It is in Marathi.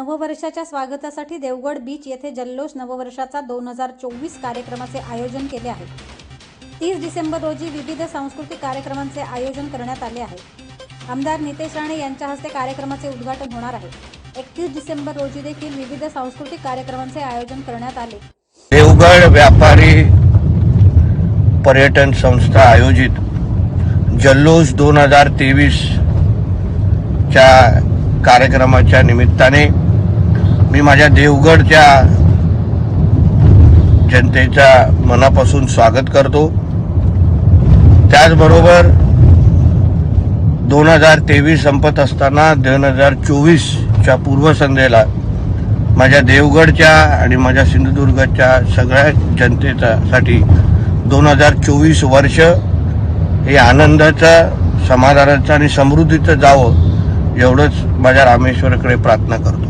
नववर्षाच्या स्वागतासाठी देवगड बीच येथे जल्लोष नववर्षाचा दोन हजार चोवीस कार्यक्रमाचे आयोजन केले आहे. तीस डिसेंबर रोजी विविध सांस्कृतिक कार्यक्रमांचे आयोजन करण्यात आले आहे. आमदार नितेश राणे यांच्या हस्ते कार्यक्रमाचे उद्घाटन होणार आहे. एकतीस डिसेंबर रोजी देखील विविध सांस्कृतिक कार्यक्रमांचे आयोजन करण्यात आले. देवगड व्यापारी पर्यटन संस्था आयोजित जल्लोष दोन हजार तेवीस च्या कार्यक्रमाच्या निमित्ताने मी माझ्या देवगडच्या जनतेचा मनापासून स्वागत करतो. त्याचबरोबर दोन हजार तेवीस संपत असताना दोन हजार चोवीसच्या पूर्वसंध्येला माझ्या देवगडच्या आणि माझ्या सिंधुदुर्गच्या सगळ्या जनतेचा साठी दोन हजार चोवीस वर्ष हे आनंदाचं समाधानाचं आणि समृद्धीचं जावं एवढंच माझ्या रामेश्वरकडे प्रार्थना करतो.